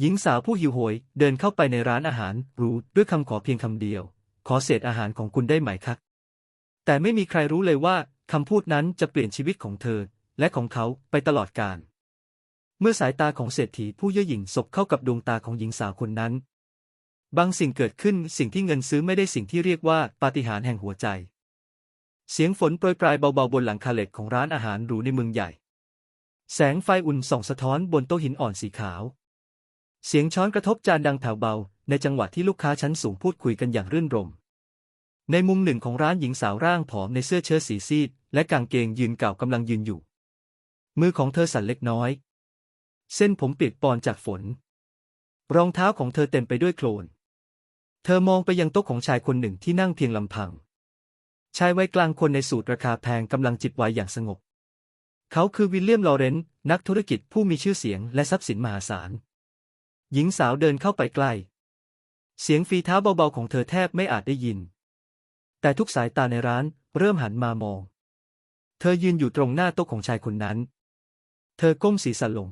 หญิงสาวผู้หิวโหย เดินเข้าไปในร้านอาหารหรูด้วยคำขอเพียงคำเดียว ขอเศษอาหารของคุณได้ไหมครับ แต่ไม่มีใครรู้เลยว่าคำพูดนั้นจะเปลี่ยนชีวิตของเธอ และของเขาไปตลอดกาลเมื่อสายตาของเศรษฐีผู้เย่อหยิ่งสบเข้ากับดวงตาของหญิงสาวคนนั้น บางสิ่งเกิดขึ้นสิ่งที่เงินซื้อไม่ได้สิ่งที่เรียกว่าปาฏิหาริย์แห่งหัวใจ เสียงฝนโปรยปลายเบาๆบนหลังคาเหล็กของร้านอาหารหรูในเมืองใหญ่ แสงไฟอุ่นส่องสะท้อนบนโต๊ะหินอ่อนสีขาว เสียงช้อนกระทบจานดังแผ่วเบา ในจังหวะที่ลูกค้าชั้นสูงพูดคุยกันอย่างรื่นรม ในมุมหนึ่งของร้านหญิงสาวร่างผอมในเสื้อเชิ้ตสีซีด และกางเกงยืนเก่ากำลังยืนอยู่ มือของเธอสั่นเล็กน้อย เส้นผมเปียกปอนจากฝน รองเท้าของเธอเต็มไปด้วยโคลน เธอมองไปยังโต๊ะของชายคนหนึ่งที่นั่งเพียงลำพัง ชายวัยกลางคนในสูตรราคาแพงกำลังจิบไวน์อย่างสงบ เขาคือวิลเลียมลอเรนซ์นักธุรกิจผู้มีชื่อเสียงและทรัพย์สินมหาศาล หญิงสาวเดินเข้าไปใกล้ เสียงฝีเท้าเบาๆของเธอแทบไม่อาจได้ยิน แต่ทุกสายตาในร้านเริ่มหันมามอง เธอยืนอยู่ตรงหน้าโต๊ะของชายคนนั้น เธอก้มศีรษะลง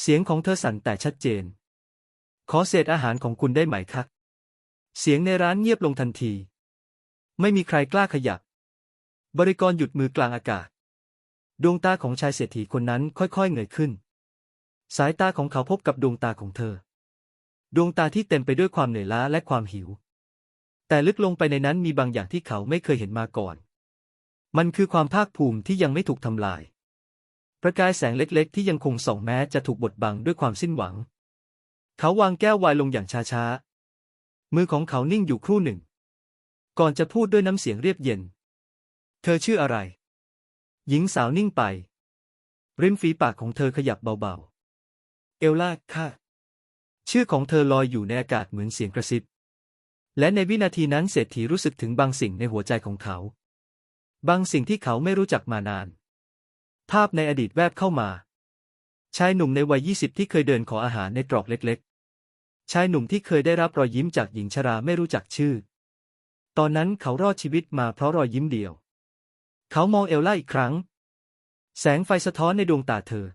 เสียงของเธอสั่นแต่ชัดเจน ขอเศษอาหารของคุณได้ไหมคะเสียงในร้านเงียบลงทันที ไม่มีใครกล้าขยับ บริกรหยุดมือกลางอากาศ ดวงตาของชายเศรษฐีคนนั้นค่อยๆเงยขึ้น สายตาของเขาพบกับดวงตาของเธอ ดวงตาที่เต็มไปด้วยความเหนื่อยล้าและความหิว แต่ลึกลงไปในนั้นมีบางอย่างที่เขาไม่เคยเห็นมาก่อน มันคือความภาคภูมิที่ยังไม่ถูกทำลาย ประกายแสงเล็กๆ ที่ยังคงส่องแม้จะถูกบดบังด้วยความสิ้นหวัง เขาวางแก้ววน์ลงอย่างช้าๆ มือของเขานิ่งอยู่ครู่หนึ่ง ก่อนจะพูดด้วยน้ำเสียงเรียบเย็น เธอชื่ออะไร หญิงสาวนิ่งไป ริมฝีปากของเธอขยับเบาๆ เอลล่าค่ะ ชื่อของเธอลอยอยู่ในอากาศเหมือนเสียงกระซิบ และในวินาทีนั้นเศรษฐีรู้สึกถึงบางสิ่งในหัวใจของเขา บางสิ่งที่เขาไม่รู้จักมานาน ภาพในอดีตแวบเข้ามา ชายหนุ่มในวัยยี่สิบที่เคยเดินขออาหารในตรอกเล็กๆ ชายหนุ่มที่เคยได้รับรอยยิ้มจากหญิงชราไม่รู้จักชื่อ ตอนนั้นเขารอดชีวิตมาเพราะรอยยิ้มเดียว เขามองเอลล่าอีกครั้ง แสงไฟสะท้อนในดวงตาเธอ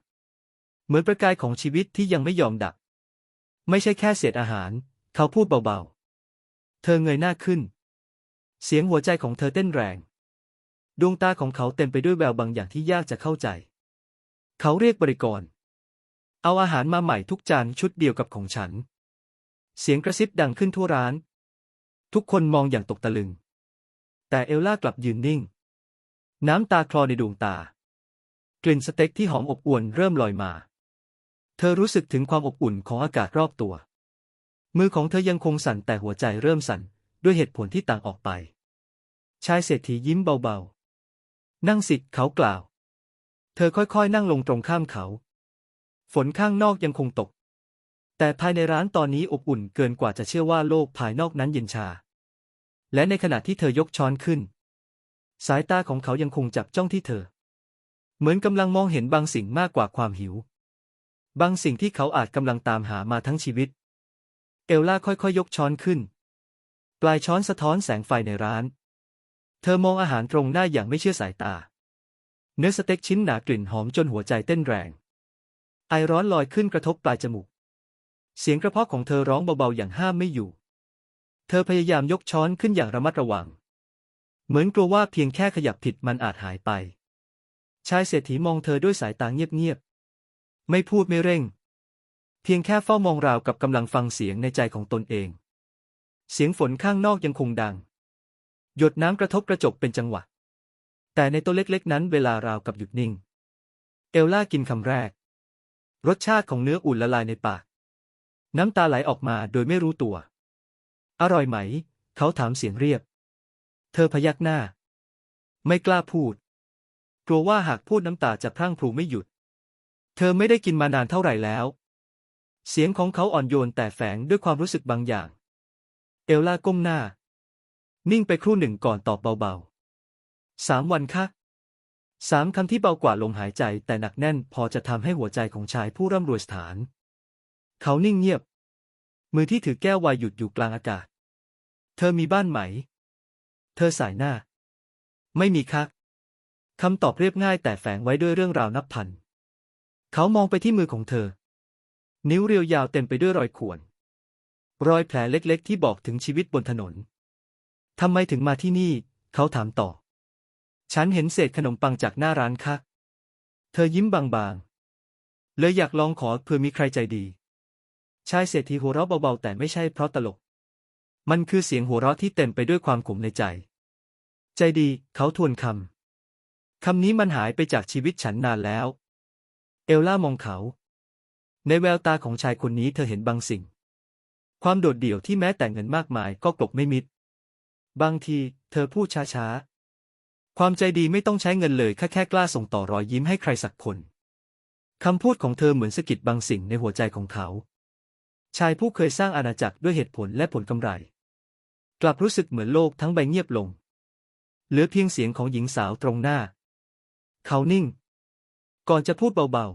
เหมือนประกายของชีวิตที่ยังไม่ยอมดับ ไม่ใช่แค่เศษอาหาร เขาพูดเบาๆ เธอเงยหน้าขึ้น เสียงหัวใจของเธอเต้นแรง ดวงตาของเขาเต็มไปด้วยแววบางอย่างที่ยากจะเข้าใจ เขาเรียกบริกร เอาอาหารมาใหม่ทุกจานชุดเดียวกับของฉัน เสียงกระซิบดังขึ้นทั่วร้าน ทุกคนมองอย่างตกตะลึง แต่เอลล่ากลับยืนนิ่ง น้ำตาคลอในดวงตากลิ่นสเต็กที่หอมอบอวลเริ่มลอยมา เธอรู้สึกถึงความอบอุ่นของอากาศรอบตัว มือของเธอยังคงสั่นแต่หัวใจเริ่มสั่น ด้วยเหตุผลที่ต่างออกไป ชายเศรษฐียิ้มเบาๆ นั่งสิเขากล่าว เธอค่อยๆ นั่งลงตรงข้ามเขา ฝนข้างนอกยังคงตก แต่ภายในร้านตอนนี้อบอุ่นเกินกว่าจะเชื่อว่าโลกภายนอกนั้นเย็นชา และในขณะที่เธอยกช้อนขึ้น สายตาของเขายังคงจับจ้องที่เธอ เหมือนกำลังมองเห็นบางสิ่งมากกว่าความหิว บางสิ่งที่เขาอาจกำลังตามหามาทั้งชีวิต เอลล่าค่อยๆยกช้อนขึ้น ปลายช้อนสะท้อนแสงไฟในร้าน เธอมองอาหารตรงหน้าอย่างไม่เชื่อสายตา เนื้อสเต็กชิ้นหนากลิ่นหอมจนหัวใจเต้นแรง ไอร้อนลอยขึ้นกระทบปลายจมูก เสียงกระเพาะของเธอร้องเบาๆอย่างห้ามไม่อยู่ เธอพยายามยกช้อนขึ้นอย่างระมัดระวัง เหมือนกลัวว่าเพียงแค่ขยับผิดมันอาจหายไป ชายเศรษฐีมองเธอด้วยสายตาเงียบๆ ไม่พูดไม่เร่ง เพียงแค่เฝ้ามองราวกับกำลังฟังเสียงในใจของตนเอง เสียงฝนข้างนอกยังคงดัง หยดน้ำกระทบกระจกเป็นจังหวะ แต่ในตัวเล็กๆ นั้นเวลาราวกับหยุดนิ่ง เอลล่ากินคำแรก รสชาติของเนื้ออุ่นละลายในปาก น้ำตาไหลออกมาโดยไม่รู้ตัว อร่อยไหม เขาถามเสียงเรียบ เธอพยักหน้า ไม่กล้าพูด กลัวว่าหากพูดน้ำตาจะพรั่งพรูไม่หยุด เธอไม่ได้กินมานานเท่าไหร่แล้ว เสียงของเขาอ่อนโยนแต่แฝงด้วยความรู้สึกบางอย่าง เอลล่าก้มหน้า นิ่งไปครู่หนึ่งก่อนตอบเบาๆสามวันค่ะสามคำที่เบากว่าลมหายใจแต่หนักแน่นพอจะทำให้หัวใจของชายผู้ร่ำรวยสถาน เขานิ่งเงียบ มือที่ถือแก้ววน์หยุดอยู่กลางอากาศ เธอมีบ้านไหม เธอสายหน้า ไม่มีค่ะคำตอบเรียบง่ายแต่แฝงไว้ด้วยเรื่องราวนับพัน เขามองไปที่มือของเธอ นิ้วเรียวยาวเต็มไปด้วยรอยข่วน รอยแผลเล็กๆ ที่บอกถึงชีวิตบนถนน ทำไมถึงมาที่นี่ เขาถามต่อ ฉันเห็นเศษขนมปังจากหน้าร้านค่ะ เธอยิ้มบางๆ เลยอยากลองขอเผื่อมีใครใจดี ชายเศรษฐีหัวเราะเบาๆ แต่ไม่ใช่เพราะตลก มันคือเสียงหัวเราะที่เต็มไปด้วยความขมในใจ ใจดี เขาทวนคำคำนี้มันหายไปจากชีวิตฉันนานแล้ว เอลล่ามองเขา ในแววตาของชายคนนี้เธอเห็นบางสิ่ง ความโดดเดี่ยวที่แม้แต่เงินมากมายก็กลบไม่มิด บางที เธอพูดช้าๆ ความใจดีไม่ต้องใช้เงินเลยแค่แค่กล้าส่งต่อรอยยิ้มให้ใครสักคน คำพูดของเธอเหมือนสะกิดบางสิ่งในหัวใจของเขา ชายผู้เคยสร้างอาณาจักรด้วยเหตุผลและผลกำไร กลับรู้สึกเหมือนโลกทั้งใบเงียบลง เหลือเพียงเสียงของหญิงสาวตรงหน้า เขานิ่ง ก่อนจะพูดเบา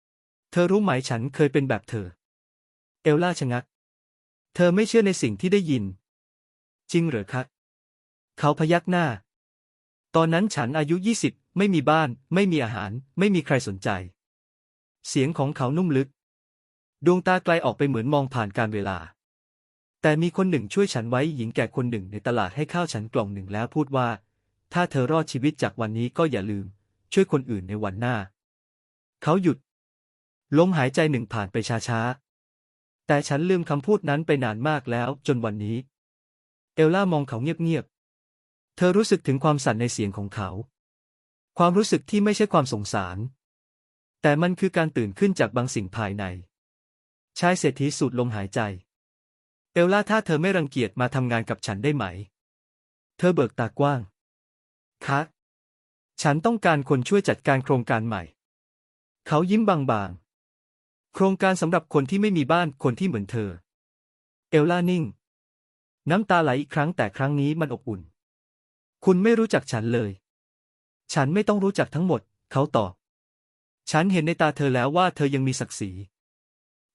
ๆ เธอรู้ไหมฉันเคยเป็นแบบเธอ เอลล่าชะงัก เธอไม่เชื่อในสิ่งที่ได้ยิน จริงเหรอคะเขาพยักหน้า ตอนนั้นฉันอายุยี่สิบไม่มีบ้าน ไม่มีอาหาร ไม่มีใครสนใจ เสียงของเขานุ่มลึก ดวงตาไกลออกไปเหมือนมองผ่านการเวลา แต่มีคนหนึ่งช่วยฉันไว้หญิงแก่คนหนึ่งในตลาดให้ข้าวฉันกล่องหนึ่งแล้วพูดว่า ถ้าเธอรอดชีวิตจากวันนี้ก็อย่าลืม ช่วยคนอื่นในวันหน้า เขาหยุด ลมหายใจหนึ่งผ่านไปช้าๆ แต่ฉันลืมคำพูดนั้นไปนานมากแล้วจนวันนี้ เอลล่ามองเขาเงียบๆ เธอรู้สึกถึงความสั่นในเสียงของเขา ความรู้สึกที่ไม่ใช่ความสงสาร แต่มันคือการตื่นขึ้นจากบางสิ่งภายใน ชายเศรษฐีสูดลมหายใจ เอลล่าถ้าเธอไม่รังเกียจมาทำงานกับฉันได้ไหม เธอเบิกตากว้างคะฉันต้องการคนช่วยจัดการโครงการใหม่ เขายิ้มบางๆ โครงการสำหรับคนที่ไม่มีบ้านคนที่เหมือนเธอ เอลล่านิ่ง น้ำตาไหลอีกครั้งแต่ครั้งนี้มันอบอุ่น คุณไม่รู้จักฉันเลย ฉันไม่ต้องรู้จักทั้งหมด เขาตอบ ฉันเห็นในตาเธอแล้วว่าเธอยังมีศักดิ์ศรี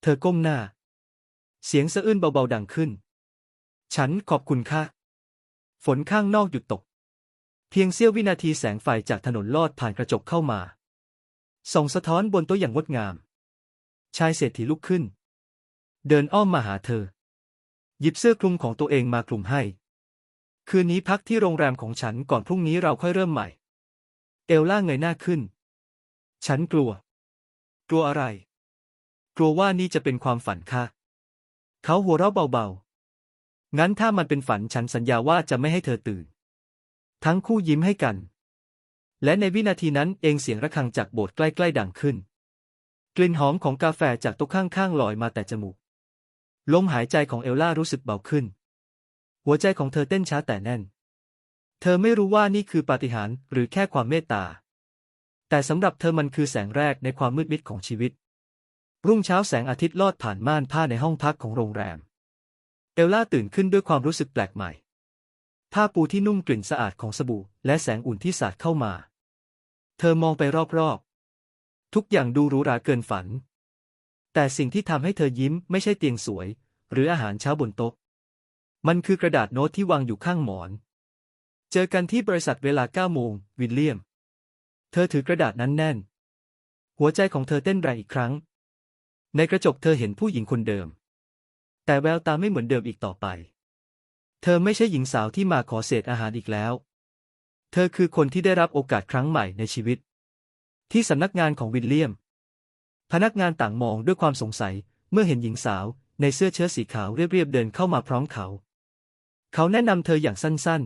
เธอก้มหน้า เสียงสะอื้นเบาๆดังขึ้น ฉันขอบคุณค่ะ ฝนข้างนอกหยุดตก เพียงเสี้ยววินาทีแสงไฟจากถนนลอดผ่านกระจกเข้ามา ส่องสะท้อนบนโต๊ะอย่างงดงาม ชายเศรษฐีลุกขึ้น เดินอ้อมมาหาเธอ หยิบเสื้อคลุมของตัวเองมาคลุมให้ คืนนี้พักที่โรงแรมของฉันก่อนพรุ่งนี้เราค่อยเริ่มใหม่ เอลล่าเงยหน้าขึ้น ฉันกลัว กลัวอะไร กลัวว่านี่จะเป็นความฝันค่ะ เขาหัวเราะเบาๆ งั้นถ้ามันเป็นฝันฉันสัญญาว่าจะไม่ให้เธอตื่น ทั้งคู่ยิ้มให้กัน และในวินาทีนั้นเองเสียงระฆังจากโบสถ์ใกล้ๆดังขึ้น กลิ่นหอมของกาแฟจากโต๊ะข้างๆลอยมาแต่จมูก ลมหายใจของเอลล่ารู้สึกเบาขึ้น หัวใจของเธอเต้นช้าแต่แน่น เธอไม่รู้ว่านี่คือปาฏิหาริย์หรือแค่ความเมตตา แต่สำหรับเธอมันคือแสงแรกในความมืดมิดของชีวิต รุ่งเช้าแสงอาทิตย์ลอดผ่านม่านผ้าในห้องพักของโรงแรม เอลล่าตื่นขึ้นด้วยความรู้สึกแปลกใหม่ ผ้าปูที่นุ่มกลิ่นสะอาดของสบู่ และแสงอุ่นที่สาดเข้ามา เธอมองไปรอบๆ ทุกอย่างดูหรูหราเกินฝัน แต่สิ่งที่ทำให้เธอยิ้มไม่ใช่เตียงสวย หรืออาหารเช้าบนโต๊ะ มันคือกระดาษโน้ตที่วางอยู่ข้างหมอน เจอกันที่บริษัทเวลา9โมง วิลเลียม เธอถือกระดาษนั้นแน่น หัวใจของเธอเต้นแรงอีกครั้ง ในกระจกเธอเห็นผู้หญิงคนเดิม แต่แววตาไม่เหมือนเดิมอีกต่อไป เธอไม่ใช่หญิงสาวที่มาขอเศษอาหารอีกแล้ว เธอคือคนที่ได้รับโอกาสครั้งใหม่ในชีวิต ที่สำนักงานของวิลเลียม พนักงานต่างมองด้วยความสงสัยเมื่อเห็นหญิงสาวในเสื้อเชิ้ตสีขาวเรียบๆเดินเข้ามาพร้อมเขา เขาแนะนำเธออย่างสั้น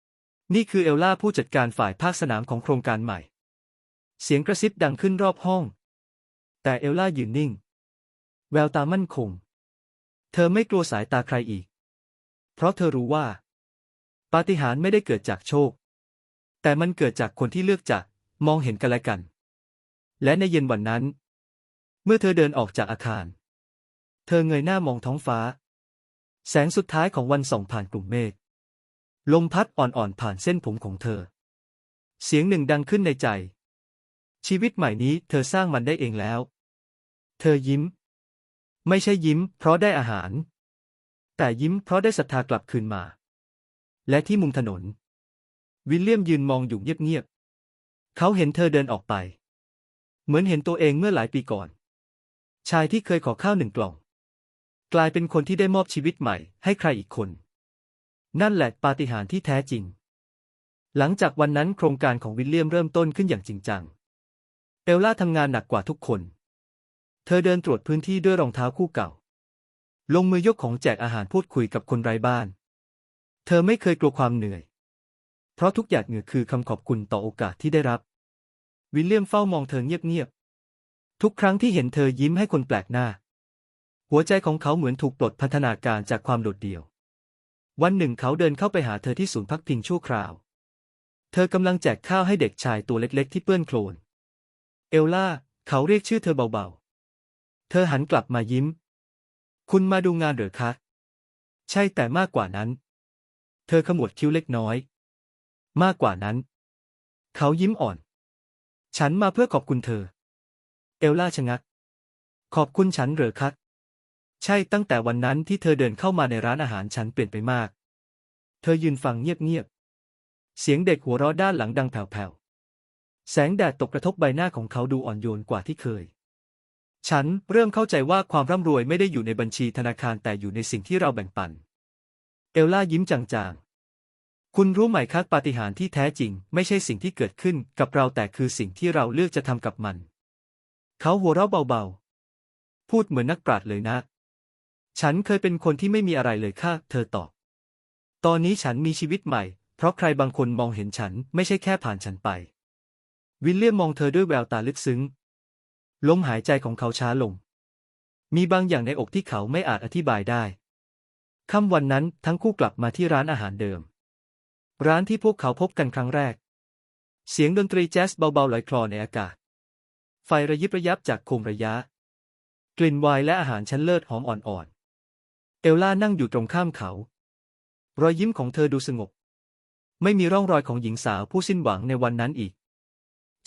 ๆ นี่คือเอลล่าผู้จัดการฝ่ายภาคสนามของโครงการใหม่ เสียงกระซิบดังขึ้นรอบห้อง แต่เอลล่ายืนนิ่ง แววตามั่นคง เธอไม่กลัวสายตาใครอีก เพราะเธอรู้ว่า ปาฏิหาริย์ไม่ได้เกิดจากโชค แต่มันเกิดจากคนที่เลือกจะมองเห็นกันและกัน และในเย็นวันนั้น เมื่อเธอเดินออกจากอาคาร เธอเงยหน้ามองท้องฟ้า แสงสุดท้ายของวันส่องผ่านกลุ่มเมฆลมพัดอ่อนๆผ่านเส้นผมของเธอ เสียงหนึ่งดังขึ้นในใจ ชีวิตใหม่นี้เธอสร้างมันได้เองแล้ว เธอยิ้ม ไม่ใช่ยิ้ม เพราะได้อาหาร แต่ยิ้มเพราะได้ศรัทธากลับคืนมา และที่มุมถนน วิลเลียมยืนมองอยู่เงียบๆ เขาเห็นเธอเดินออกไป เหมือนเห็นตัวเองเมื่อหลายปีก่อน ชายที่เคยขอข้าวหนึ่งกล่อง กลายเป็นคนที่ได้มอบชีวิตใหม่ให้ใครอีกคน นั่นแหละปาฏิหาริย์ที่แท้จริง หลังจากวันนั้นโครงการของวิลเลียมเริ่มต้นขึ้นอย่างจริงจัง เอลล่าทำงานหนักกว่าทุกคน เธอเดินตรวจพื้นที่ด้วยรองเท้าคู่เก่า ลงมือยกของแจกอาหารพูดคุยกับคนไร้บ้าน เธอไม่เคยกลัวความเหนื่อย เพราะทุกหยาดเหงื่อคือคำขอบคุณต่อโอกาสที่ได้รับ วิลเลียมเฝ้ามองเธอเงียบๆ ทุกครั้งที่เห็นเธอยิ้มให้คนแปลกหน้า หัวใจของเขาเหมือนถูกปลดพันธนาการจากความโดดเดี่ยว วันหนึ่งเขาเดินเข้าไปหาเธอที่ศูนย์พักพิงชั่วคราว เธอกำลังแจกข้าวให้เด็กชายตัวเล็ก ๆ ที่เปื้อนโคลน เอลล่า เขาเรียกชื่อเธอเบาๆ เธอหันกลับมายิ้ม คุณมาดูงานหรือคะ ใช่แต่มากกว่านั้น เธอขมวดคิ้วเล็กน้อย มากกว่านั้น เขายิ้มอ่อน ฉันมาเพื่อขอบคุณเธอ เอลล่าชะงัก ขอบคุณฉันเหรอคะใช่ตั้งแต่วันนั้นที่เธอเดินเข้ามาในร้านอาหารฉันเปลี่ยนไปมาก เธอยืนฟังเงียบๆ เสียงเด็กหัวเราะด้านหลังดังแผ่วๆ แสงแดดตกกระทบใบหน้าของเขาดูอ่อนโยนกว่าที่เคย ฉันเริ่มเข้าใจว่าความร่ำรวยไม่ได้อยู่ในบัญชีธนาคารแต่อยู่ในสิ่งที่เราแบ่งปัน เอลล่ายิ้มจางๆ คุณรู้ไหมครับปาฏิหาริย์ที่แท้จริง ไม่ใช่สิ่งที่เกิดขึ้นกับเราแต่คือสิ่งที่เราเลือกจะทำกับมัน เขาหัวเราะเบาๆ พูดเหมือนนักปราชญ์เลยนะ ฉันเคยเป็นคนที่ไม่มีอะไรเลยค่ะ เธอตอบ ตอนนี้ฉันมีชีวิตใหม่ เพราะใครบางคนมองเห็นฉันไม่ใช่แค่ผ่านฉันไป วิลเลียมมองเธอด้วยแววตาลึกซึ้ง ลมหายใจของเขาช้าลง มีบางอย่างในอกที่เขาไม่อาจอธิบายได้ค่ำวันนั้นทั้งคู่กลับมาที่ร้านอาหารเดิม ร้านที่พวกเขาพบกันครั้งแรก เสียงดนตรีแจ๊สเบาๆลอยคลอในอากาศ ไฟระยิบระยับจากโคมระยะ กลิ่นไวน์และอาหารชั้นเลิศหอมอ่อนๆ เอลล่านั่งอยู่ตรงข้ามเขา รอยยิ้มของเธอดูสงบ ไม่มีร่องรอยของหญิงสาวผู้สิ้นหวังในวันนั้นอีก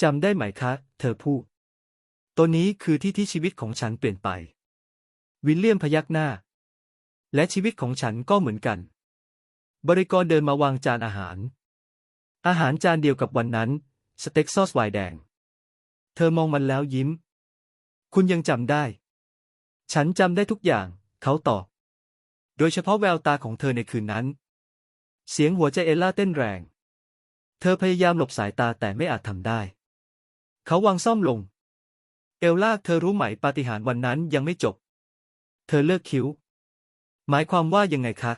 จำได้ไหมคะ เธอพูด ตัวนี้คือที่ที่ชีวิตของฉันเปลี่ยนไป วิลเลียมพยักหน้า และชีวิตของฉันก็เหมือนกัน บริกรเดินมาวางจานอาหาร อาหารจานเดียวกับวันนั้น สเต็กซอสไวน์แดง เธอมองมันแล้วยิ้ม คุณยังจำได้ ฉันจำได้ทุกอย่าง เขาตอบ โดยเฉพาะแววตาของเธอในคืนนั้น เสียงหัวใจเอลล่าเต้นแรง เธอพยายามหลบสายตาแต่ไม่อาจทำได้ เขาวางซ่อมลง เอลล่าเธอรู้ไหมปาฏิหาริย์วันนั้นยังไม่จบ เธอเลิกคิ้ว หมายความว่ายังไงคะ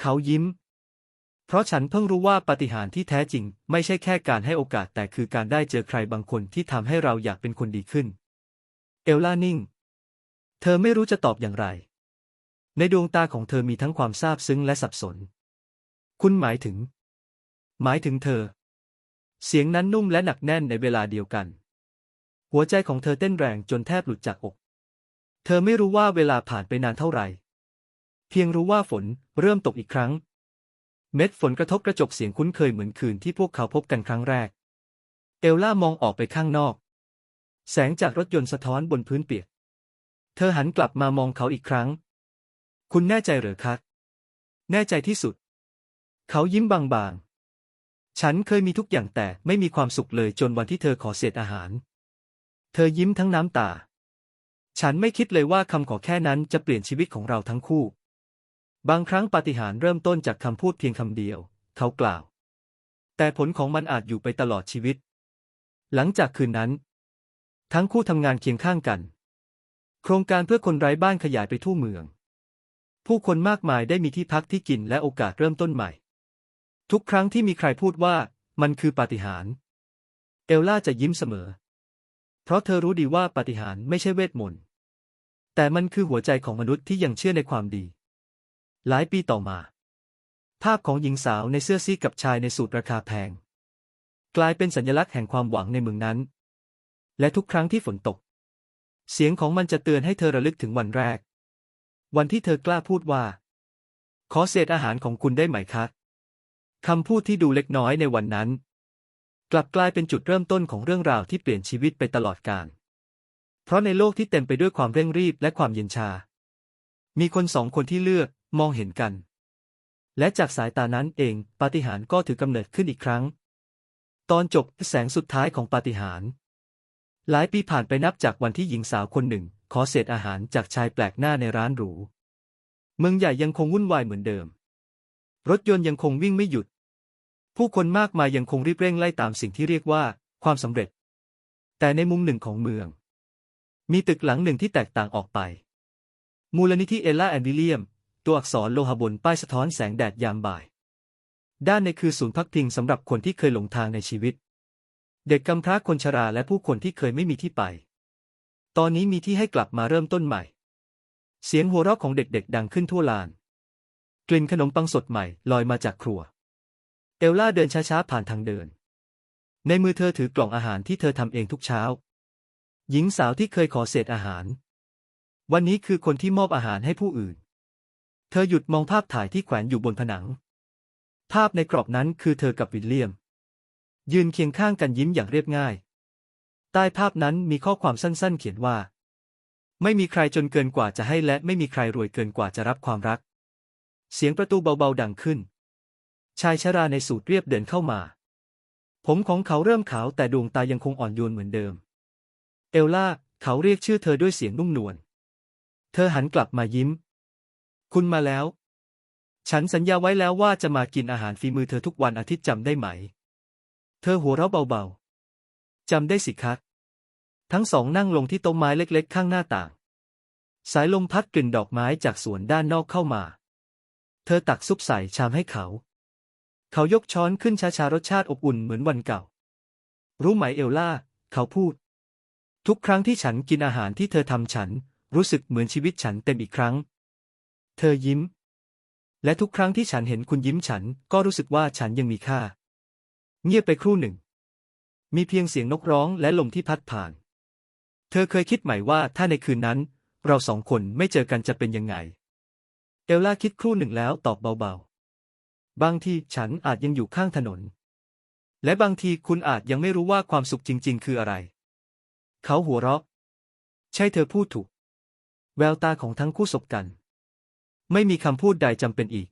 เขายิ้ม เพราะฉันเพิ่งรู้ว่าปาฏิหาริย์ที่แท้จริง ไม่ใช่แค่การให้โอกาสแต่คือการได้เจอใครบางคนที่ทำให้เราอยากเป็นคนดีขึ้น เอลล่านิ่ง เธอไม่รู้จะตอบอย่างไร ในดวงตาของเธอมีทั้งความซาบซึ้งและสับสน คุณหมายถึง หมายถึงเธอ เสียงนั้นนุ่มและหนักแน่นในเวลาเดียวกัน หัวใจของเธอเต้นแรงจนแทบหลุดจากอก เธอไม่รู้ว่าเวลาผ่านไปนานเท่าไหร่ เพียงรู้ว่าฝนเริ่มตกอีกครั้ง เม็ดฝนกระทบกระจกเสียงคุ้นเคยเหมือนคืนที่พวกเขาพบกันครั้งแรก เอลล่ามองออกไปข้างนอก แสงจากรถยนต์สะท้อนบนพื้นเปียก เธอหันกลับมามองเขาอีกครั้ง คุณแน่ใจหรือคะแน่ใจที่สุด เขายิ้มบางๆ ฉันเคยมีทุกอย่างแต่ไม่มีความสุขเลยจนวันที่เธอขอเศษอาหาร เธอยิ้มทั้งน้ำตา ฉันไม่คิดเลยว่าคำขอแค่นั้นจะเปลี่ยนชีวิตของเราทั้งคู่ บางครั้งปาฏิหาริย์เริ่มต้นจากคำพูดเพียงคำเดียว เขากล่าว แต่ผลของมันอาจอยู่ไปตลอดชีวิต หลังจากคืนนั้น ทั้งคู่ทำงานเคียงข้างกัน โครงการเพื่อคนไร้บ้านขยายไปทั่วเมือง ผู้คนมากมายได้มีที่พักที่กินและโอกาสเริ่มต้นใหม่ ทุกครั้งที่มีใครพูดว่ามันคือปาฏิหาริย์เอลล่าจะยิ้มเสมอ เพราะเธอรู้ดีว่าปาฏิหาริย์ไม่ใช่เวทมนต์ แต่มันคือหัวใจของมนุษย์ที่ยังเชื่อในความดี หลายปีต่อมา ภาพของหญิงสาวในเสื้อซีกับชายในสูตรราคาแพง กลายเป็นสัญลักษณ์แห่งความหวังในเมืองนั้น และทุกครั้งที่ฝนตก เสียงของมันจะเตือนให้เธอระลึกถึงวันแรก วันที่เธอกล้าพูดว่า ขอเศษอาหารของคุณได้ไหมคะคำพูดที่ดูเล็กน้อยในวันนั้น กลับกลายเป็นจุดเริ่มต้นของเรื่องราวที่เปลี่ยนชีวิตไปตลอดกาลเพราะในโลกที่เต็มไปด้วยความเร่งรีบและความเย็นชา มีคนสองคนที่เลือกมองเห็นกัน และจากสายตานั้นเองปาฏิหาริย์ก็ถือกำเนิดขึ้นอีกครั้ง ตอนจบแสงสุดท้ายของปาฏิหาริย์หลายปีผ่านไปนับจากวันที่หญิงสาวคนหนึ่ง ขอเศษอาหารจากชายแปลกหน้าในร้านหรู เมืองใหญ่ยังคงวุ่นวายเหมือนเดิม รถยนต์ยังคงวิ่งไม่หยุด ผู้คนมากมายยังคงรีบเร่งไล่ตามสิ่งที่เรียกว่า ความสำเร็จ แต่ในมุมหนึ่งของเมือง มีตึกหลังหนึ่งที่แตกต่างออกไป มูลนิธิเอลล่าแอนด์วิลเลียม ตัวอักษรโลหะบนป้ายสะท้อนแสงแดดยามบ่าย ด้านในคือศูนย์พักพิงสำหรับคนที่เคยหลงทางในชีวิต เด็กกำพร้าคนชราและผู้คนที่เคยไม่มีที่ไป ตอนนี้มีที่ให้กลับมาเริ่มต้นใหม่ เสียงหัวเราะของเด็กๆ ดังขึ้นทั่วลาน กลิ่นขนมปังสดใหม่ลอยมาจากครัว เอลล่าเดินช้าๆผ่านทางเดิน ในมือเธอถือกล่องอาหารที่เธอทำเองทุกเช้า หญิงสาวที่เคยขอเศษอาหาร วันนี้คือคนที่มอบอาหารให้ผู้อื่น เธอหยุดมองภาพถ่ายที่แขวนอยู่บนผนัง ภาพในกรอบนั้นคือเธอกับวิลเลียม ยืนเคียงข้างกันยิ้มอย่างเรียบง่าย ใต้ภาพนั้นมีข้อความสั้นๆ เขียนว่า ไม่มีใครจนเกินกว่าจะให้และไม่มีใครรวยเกินกว่าจะรับความรัก เสียงประตูเบาๆดังขึ้น ชายชราในสูทเรียบเดินเข้ามา ผมของเขาเริ่มขาวแต่ดวงตายังคงอ่อนโยนเหมือนเดิม เอลล่า เขาเรียกชื่อเธอด้วยเสียงนุ่มนวล เธอหันกลับมายิ้ม คุณมาแล้ว ฉันสัญญาไว้แล้วว่าจะมากินอาหารฝีมือเธอทุกวันอาทิตย์จำได้ไหม เธอหัวเราะเบาๆ จำได้สิครับทั้งสองนั่งลงที่โต๊ะไม้เล็ก ๆ ข้างหน้าต่าง สายลมพัดกลิ่นดอกไม้จากสวนด้านนอกเข้ามา เธอตักซุปใส่ชามให้เขา เขายกช้อนขึ้นช้าๆรสชาติอบอุ่นเหมือนวันเก่า รู้ไหมเอลล่า เขาพูด ทุกครั้งที่ฉันกินอาหารที่เธอทำฉัน รู้สึกเหมือนชีวิตฉันเต็มอีกครั้ง เธอยิ้ม และทุกครั้งที่ฉันเห็นคุณยิ้มฉันก็รู้สึกว่าฉันยังมีค่า เงียบไปครู่หนึ่ง มีเพียงเสียงนกร้องและลมที่พัดผ่าน เธอเคยคิดไหมว่าถ้าในคืนนั้น เราสองคนไม่เจอกันจะเป็นยังไง เอลล่าคิดครู่หนึ่งแล้วตอบเบาๆ บางทีฉันอาจยังอยู่ข้างถนน และบางทีคุณอาจยังไม่รู้ว่าความสุขจริง ๆ คืออะไร เขาหัวเราะ ใช่เธอพูดถูก แววตาของทั้งคู่สบกัน ไม่มีคำพูดใดจำเป็นอีก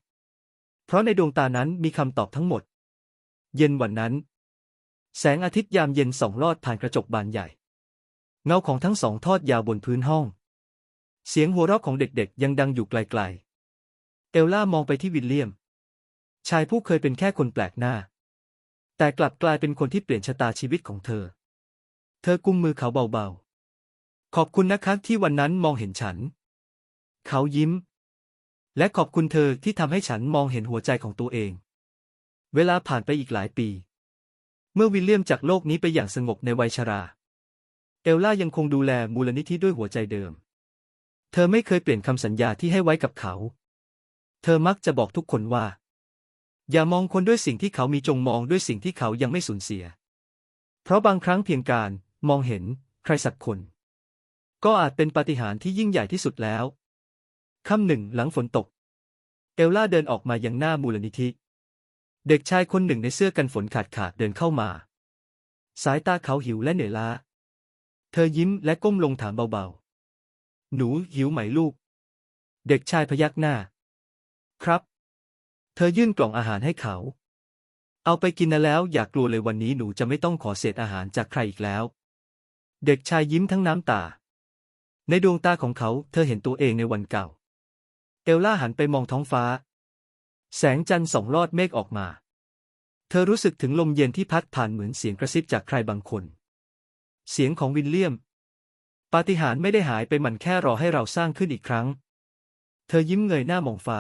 เพราะในดวงตานั้นมีคำตอบทั้งหมด เย็นวันนั้น แสงอาทิตย์ยามเย็นส่องลอดผ่านกระจกบานใหญ่ เงาของทั้งสองทอดยาวบนพื้นห้อง เสียงหัวเราะของเด็กๆ ยังดังอยู่ไกลๆ เอลล่ามองไปที่วิลเลียม ชายผู้เคยเป็นแค่คนแปลกหน้า แต่กลับกลายเป็นคนที่เปลี่ยนชะตาชีวิตของเธอ เธอกุมมือเขาเบาๆ ขอบคุณนะคะที่วันนั้นมองเห็นฉัน เขายิ้ม และขอบคุณเธอที่ทำให้ฉันมองเห็นหัวใจของตัวเอง เวลาผ่านไปอีกหลายปี เมื่อวิลเลียมจากโลกนี้ไปอย่างสงบในวัยชรา เอลล่ายังคงดูแลมูลนิธิด้วยหัวใจเดิม เธอไม่เคยเปลี่ยนคำสัญญาที่ให้ไว้กับเขา เธอมักจะบอกทุกคนว่า อย่ามองคนด้วยสิ่งที่เขามีจงมองด้วยสิ่งที่เขายังไม่สูญเสีย เพราะบางครั้งเพียงการมองเห็นใครสักคน ก็อาจเป็นปาฏิหาริย์ที่ยิ่งใหญ่ที่สุดแล้วค่ำหนึ่งหลังฝนตก เอลล่าเดินออกมายังหน้ามูลนิธิ เด็กชายคนหนึ่งในเสื้อกันฝนขาดขาดเดินเข้ามา สายตาเขาหิวและเหนื่อยล้า เธอยิ้มและก้มลงถามเบาๆ หนูหิวไหมลูก เด็กชายพยักหน้า ครับ เธอยื่นกล่องอาหารให้เขา เอาไปกินนะแล้วอย่ากลัวเลยวันนี้หนูจะไม่ต้องขอเศษอาหารจากใครอีกแล้ว เด็กชายยิ้มทั้งน้ำตา ในดวงตาของเขาเธอเห็นตัวเองในวันเก่า เอลล่าหันไปมองท้องฟ้า แสงจันทร์ส่องลอดเมฆออกมา เธอรู้สึกถึงลมเย็นที่พัดผ่านเหมือนเสียงกระซิบจากใครบางคน เสียงของวิลเลียม ปาฏิหาริย์ไม่ได้หายไปมันแค่รอให้เราสร้างขึ้นอีกครั้ง เธอยิ้มเงยหน้ามองฟ้า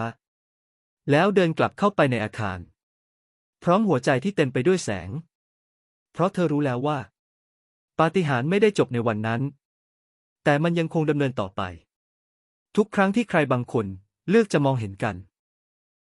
แล้วเดินกลับเข้าไปในอาคาร พร้อมหัวใจที่เต็มไปด้วยแสง เพราะเธอรู้แล้วว่า ปาฏิหาริย์ไม่ได้จบในวันนั้น แต่มันยังคงดำเนินต่อไป ทุกครั้งที่ใครบางคนเลือกจะมองเห็นกัน